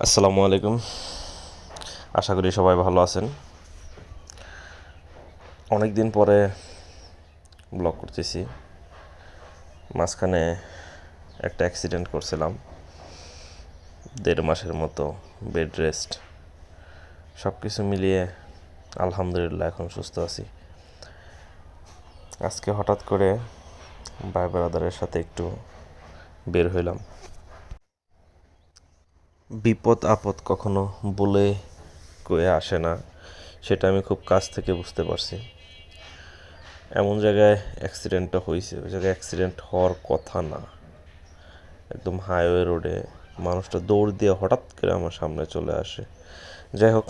আসসালামু আলাইকুম। আশা করি সবাই ভালো আছেন। অনেক দিন পরে ব্লগ করতেছি। মাঝখানে একটা অ্যাক্সিডেন্ট করছিলাম। দেড় মাসের মতো বেড রেস্ট সব কিছু মিলিয়ে আলহামদুলিল্লাহ এখন সুস্থ আছি। আজকে হঠাৎ করে ভাই ব্রাদারের সাথে একটু বের হইলাম। বিপদ আপদ কখনো বলে কয়ে আসে না, সেটা আমি খুব কাছ থেকে বুঝতে পারছি। এমন জায়গায় অ্যাক্সিডেন্টটা হয়েছে ওই জায়গায় অ্যাক্সিডেন্ট হওয়ার কথা না। একদম হাইওয়ে রোডে মানুষটা দৌড় দিয়ে হঠাৎ করে আমার সামনে চলে আসে। যাই হোক,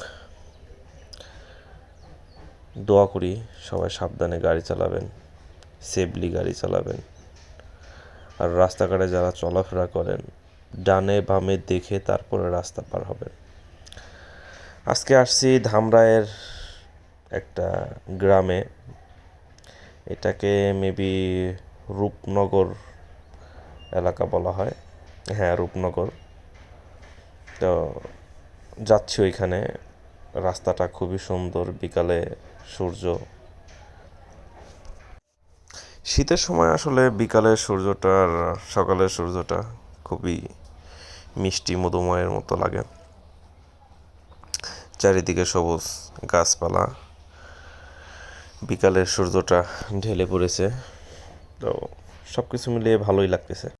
দোয়া করি সবাই সাবধানে গাড়ি চালাবেন সেফলি গাড়ি চালাবেন। আর রাস্তাঘাটে যারা চলাফেরা করেন ডানে বামে দেখে তারপরে রাস্তা পার হবেন আজকে আসছি ধামরায়ের একটা গ্রামে। এটাকে মেবি রূপনগর এলাকা বলা হয়। হ্যাঁ রূপনগর। তো যাচ্ছি ওইখানে। রাস্তাটা খুবই সুন্দর, বিকালে সূর্য। শীতের সময় আসলে বিকালের সূর্যটা সকালের সূর্যটা খুবই মিষ্টি মধুময়ের মতো লাগে। চারিদিকে সবুজ গাছপালা। বিকালের সূর্যটা ঢেলে পড়েছে। তো সব কিছু মিলিয়ে ভালোই লাগতেছে।